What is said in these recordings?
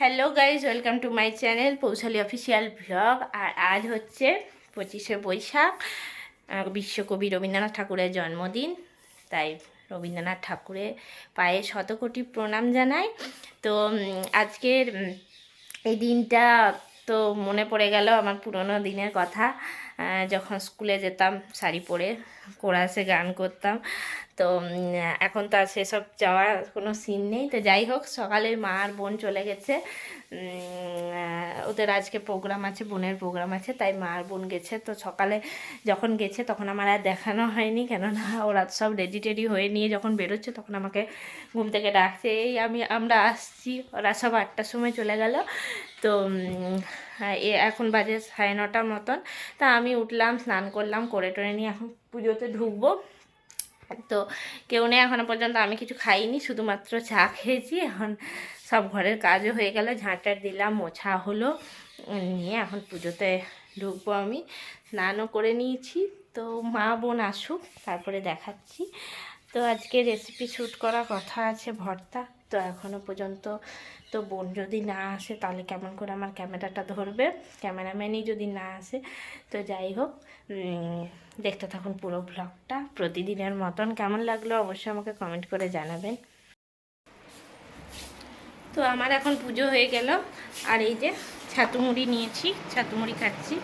Hello guys welcome to my channel Poushali official blog আর আজ হচ্ছে পঁচিশে বৈশাখ বিশ্বকবি রবীন্দ্রনাথ ঠাকুরের জন্মদিন। তাই রবীন্দ্রনাথ ঠাকুরের পায়ে শতকোটি প্রণাম জানাই। তো আজকের এই দিনটা তো মনে পড়ে গেল আমার পুরোনো দিনের কথা। যখন স্কুলে যেতাম, শাড়ি পরে কোরাসে গান করতাম। তো এখন তো সেসব যাওয়ার কোনো সিন নেই। তো যাই হোক সকালে মা আর বোন চলে গেছে। ওদের আজকে প্রোগ্রাম আছে বোনের প্রোগ্রাম আছে তাই মা আর বোন গেছে। তো সকালে যখন গেছে তখন আমার আর দেখানো হয়নি কেননা ওরা সব রেডি টেডি হয়ে নিয়ে যখন বেরোচ্ছে তখন আমাকে ঘুম থেকে ডাকছে এই আমি আমরা আসছি। ওরা সব আটটার সময় চলে গেল। তো হ্যাঁ, এ এখন বাজে সাড়ে নটার মতন। তা আমি উঠলাম স্নান করলাম করে টরে নিয়ে এখন পুজোতে ঢুকবো। তো কেউ নেই, এখনও পর্যন্ত আমি কিছু খাইনি, শুধুমাত্র চা খেয়েছি। এখন সব ঘরের কাজও হয়ে গেল ঝাঁটার দিলাম, মোছা হলো, নিয়ে এখন পুজোতে ঢুকবো আমি। স্নানও করে নিয়েছি, তো মা বোন আসুক, তারপরে দেখাচ্ছি। তো আজকে রেসিপি শ্যুট করা কথা আছে, ভর্তা। তো এখনও পর্যন্ত তো বোন যদি না আসে তাহলে কেমন করে আমার ক্যামেরাটা ধরবে? ক্যামেরাম্যানই যদি না আসে, তো যাই হোক দেখতে থাকুন পুরো ব্লগটা প্রতিদিনের মতন কেমন লাগল অবশ্যই আমাকে কমেন্ট করে জানাবেন। তো আমার এখন পুজো হয়ে গেল, আর এই যে ছাতু মুড়ি নিয়েছি ছাতু মুড়ি খাচ্ছি,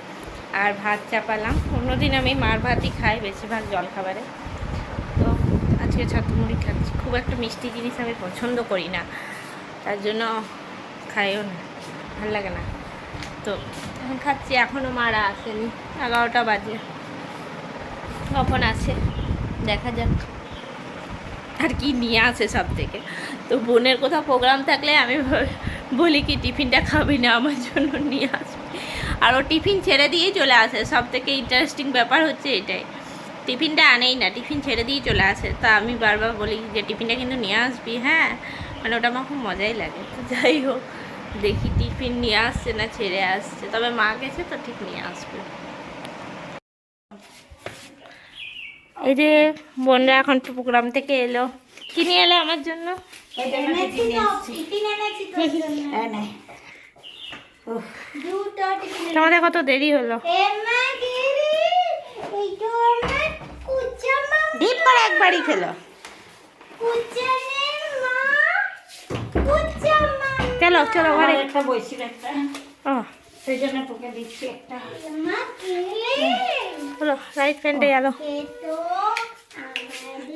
আর ভাত চাপালাম। অন্যদিন আমি মার ভাতই খাই বেশিরভাগ জল খাবারে আজকে ছাতু মুড়ি খাচ্ছি, খুব একটা মিষ্টি জিনিস আমি পছন্দ করি না। তার জন্য খাইও না, ভালো লাগে না। তো এখন খাচ্ছি এখনও মারা আসেনি, এগারোটা বাজে। কখন আসে দেখা যাক। আর কি নিয়ে আসে সব থেকে। তো বোনের কোথাও প্রোগ্রাম থাকলে আমি বলি কি, টিফিনটা খাবি না, আমার জন্য নিয়ে আসবি। আর ও টিফিন ছেড়ে দিয়েই চলে আসে। সব থেকে ইন্টারেস্টিং ব্যাপার হচ্ছে এটাই। টিফিনটা আনেই না টিফিন ছেড়ে দিয়েই চলে আসে। তা আমি বারবার বলি যে টিফিনটা কিন্তু নিয়ে আসবি হ্যাঁ? মানে ওটা আমার খুব মজাই লাগে। তো যাই হোক দেখি টিফিন নিয়ে আসছে না ছেড়ে আসছে। তবে মা গেছে তো ঠিক নিয়ে আসবে। এই যে বোনরা এখন প্রোগ্রাম থেকে এলো। কি নিয়ে এলো আমার জন্য। তোমাদের কত দেরি হলো? ডিপ করে একবারই খেলো। চলো চলো ঘরে। একটা একটা। ও। সেই জন্য তোকে দিচ্ছি একটা। মা, কি রে? চলো রাইট গেল।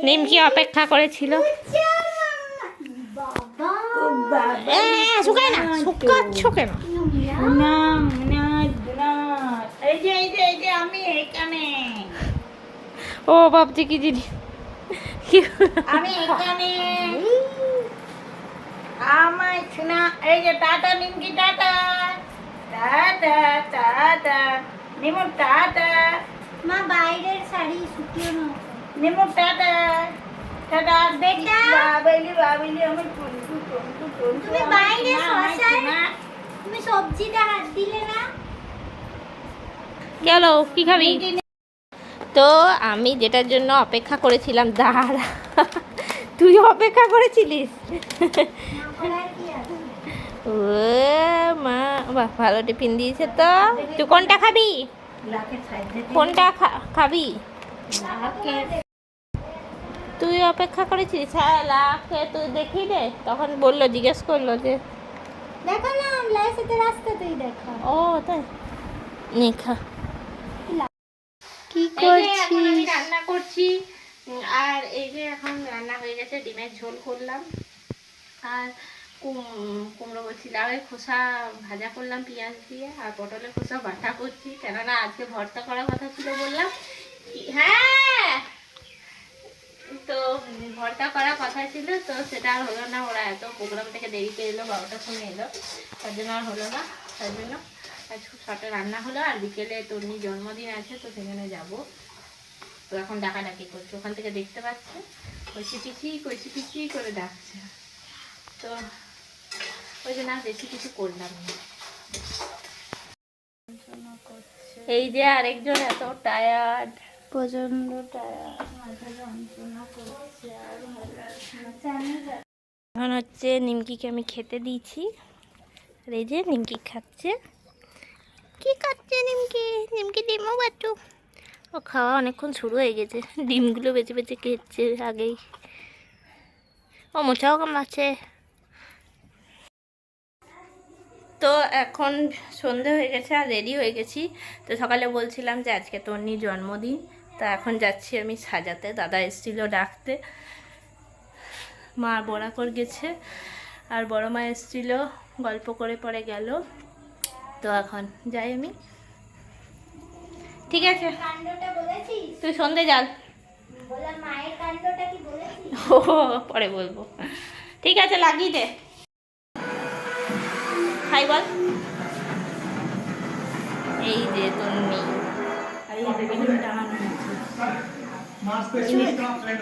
নিমকি অপেক্ষা করেছিল। শুকায় না শুকাচ্ছ কেন না। না না এই যে এই যে এই যে আমি এখানে। ও ভাবছি কি জিনিস? আমি এখানে আমায় শোনা এই যে টাটা নিমকি টাটা টাটা টাটা নিমু টাটা মা বাইরের শাড়ি শুকিয়ে না নিমু টাটা টাটা বেটা। বাবেলি বাবেলি আমি টুনটু টুনটু টুনটু। তুমি বাইরে শশায়- তুমি সবজিতে হাত দিলে না? গেল কি খাবি? তো আমি যেটার জন্য অপেক্ষা করেছিলাম দাঁড়া। তুই অপেক্ষা করেছিলিস? ও মা বাহ ভালো টিফিন দিয়েছে তো। তুই কোনটা খাবি? কোনটা খাবি? তুই অপেক্ষা করেছিস হ্যাঁ লাখে তুই দেখি রে তখন বলল জিজ্ঞেস করল যে দেখো না রাস্তাতেই দেখো। ও তাই? নিখা কি এই যে এখন করছিস আমি রান্না করছি। আর এই যে এখন রান্না হয়ে গেছে ডিমের ঝোল করলাম। আর কুম- কুমড়ো বলছি লাউয়ের খোসা ভাজা করলাম পেঁয়াজ দিয়ে আর পটলের খোসা বাটা করছি। কেননা আজকে ভর্তা করার কথা ছিল বললাম। হ্যাঁ! তো ভর্তা করার কথা ছিল তো সেটা আর হলো না। ওরা এত প্রোগ্রাম থেকে দেরিতে এলো বারোটার সময় এলো। তার জন্য আর হলো না। তার জন্য আজ খুব শর্টে রান্না হলো আর বিকেলে তন্নির জন্মদিন আছে তো সেখানে যাব। তো এখন ডাকাডাকি করছে ওখান থেকে দেখতে পাচ্ছে। কইসি পিচি কইসি পিচি করে ডাকছে। তো ওই জন্য আর বেশি কিছু করলাম না। এই যে আরেকজন এত টায়ার্ড প্রচণ্ড টায়ার্ড মাথা যন্ত্রণা করছে আর ভালো এখন হচ্ছে নিমকিকে আমি খেতে দিয়েছি। আর এই যে নিমকি খাচ্ছে। কি কাটছে নিমকি? নিমকি ডিমও বাচ্চু ও খাওয়া অনেকক্ষণ শুরু হয়ে গেছে। ডিমগুলো বেঁচে বেঁচে খেচ্ছে আগেই। ও মোচাও কামাচ্ছে তো এখন সন্ধে হয়ে গেছে আর রেডি হয়ে গেছি। তো সকালে বলছিলাম যে আজকে তন্নির জন্মদিন। তা এখন যাচ্ছি আমি সাজাতে। দাদা এসেছিল ডাকতে। মা বরাকর গেছে। আর বড় মা এসেছিল, গল্প করে পরে গেল। তো এখন যাই আমি। ঠিক আছে। তুই সন্ধে যাল বললাম মায়ের কাণ্ডটা কি বলেছিস? ও পরে বলব। ঠিক আছে লাগিয়ে দে। খাই বল। এই যে তন্নি।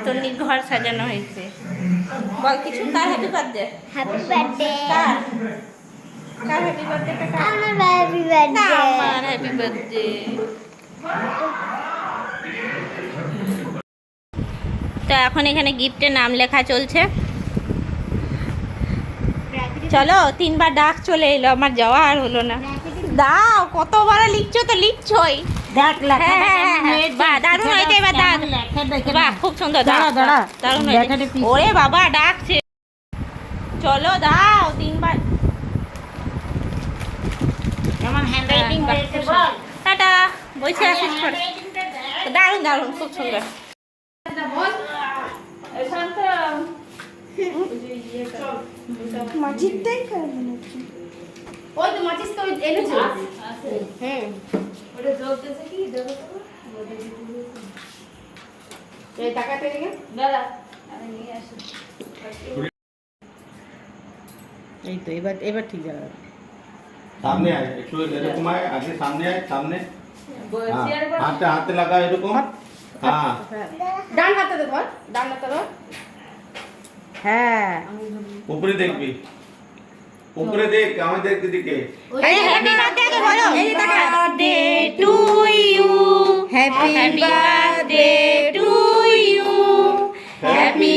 তন্নির ঘর সাজানো হয়েছে। বল কিছু? কার হ্যাপি বার্থডে হ্যাপি বার্থডে কার? কার হ্যাপি বার্থডেটা কার? আমার হ্যাপি বার্থডে আমার হ্যাপি বার্থডে তো এখন এখানে গিফটের নাম লেখা চলছে। চলো তিনবার ডাক চলে এলো আমার যাওয়া আর হলো না। দাও কতবার লিখছো তো লিখছোই। দেখ হ্যাঁ, হ্যাঁ, হ্যাঁ, বাহ, দারুণ হয়েছে এবার দাগ। বাহ খুব সুন্দর দাঁড়া, দাঁড়া। দারুণ হয়েছে। ওরে বাবা ডাকছে। চলো দাও তিনবার। কেমন হ্যান্ডরাইটিং বাহ, হয়েছে বল। টাটা বসে আসিস পরে। দারুণ দারুণ খুব সুন্দর। মাজিদটাই খাবে নাকি ওই তো মাচিস তো এনেছো। হ্যাঁ এই তো এবার এবার ঠিক যাবে सामने आए एक्चुअली मेरे को माय आगे सामने आए सामने। हाँ, हाथ से हाथ लगा ये देखो हाँ। डान हाथ से देखो डान हाथ से है। ऊपर देख भी। ऊपर देख कहाँ में देख दिखे? अरे हैप्पी बर्थडे तो बोलो। Birthday to you happy birthday to you happy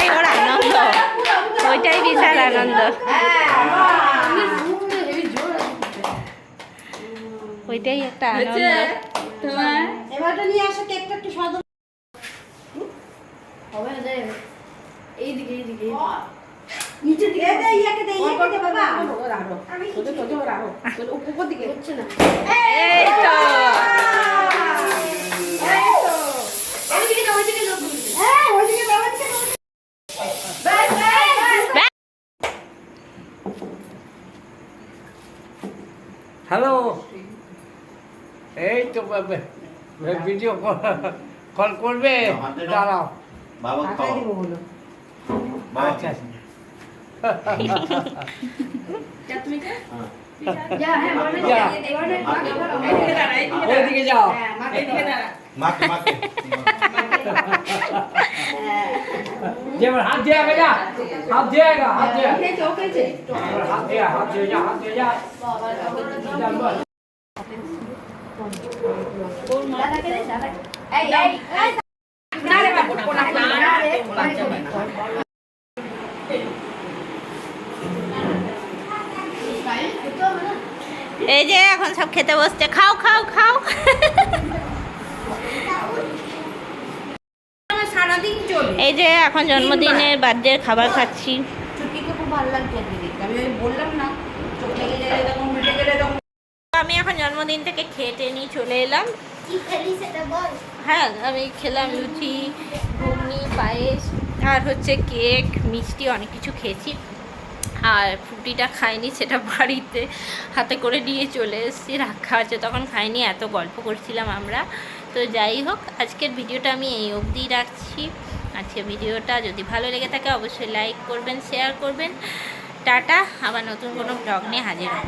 ওইটাই ওর আনন্দ ওইটাই বিশাল আনন্দ ওইটাই একটা আনন্দ এবারটা নিয়ে আসো কেকটা একটু স্বাদ হবে না এইদিকে এইদিকে নিচে দিকে দে ইয়াকে দে ইয়াকে দে বাবা আমি তোদের তোদের রাখো তোদের উপর দিকে হচ্ছে না এই তো এই তো এইদিকে যাও এইদিকে যাও হ্যাঁ ওইদিকে যাও ওইদিকে যাও বাই বাই বাই হ্যালো এই তো ভিডিও কল করবে? দাঁড়াও। বাবা বাবা আচ্ছা যা হ্যাঁ। যা। এবারে মাকে ধরো এইদিকে দাঁড়া এইদিকে ওইদিকে যাও। হ্যাঁ মাকে দিকে দাঁড়া। মাকে মাকে যেমন হাত দিয়ে আগে যা হাত দিয়ে আগে হাত দিয়ে। হাত দিয়ে হাত দিয়ে যা হাত দিয়ে যা। এই যে এখন সব খেতে বসছে। খাও খাও খাও সারাদিন চলে এই যে এখন জন্মদিনের বার্থডে খাবার খাচ্ছি। ছুটিকে খুব ভালো লাগছে আমি বললাম না চোখ লেগে গেলে তখন মিটে গেলে তখন আমি এখন জন্মদিন থেকে খেটে নিয়ে চলে এলাম। কি খেলি সেটা বল। হ্যাঁ আমি খেলাম লুচি ঘুগনি পায়েস আর হচ্ছে কেক মিষ্টি অনেক কিছু খেয়েছি। আর ফুটিটা খাইনি সেটা বাড়িতে হাতে করে নিয়ে চলে এসেছি। রাখা আছে তখন খাইনি এত গল্প করছিলাম আমরা। তো যাই হোক, আজকের ভিডিওটা আমি এই অবধি রাখছি। আজকের ভিডিওটা যদি ভালো লেগে থাকে, অবশ্যই লাইক করবেন শেয়ার করবেন। টাটা, আবার নতুন কোনো ব্লগ নিয়ে হাজির হব।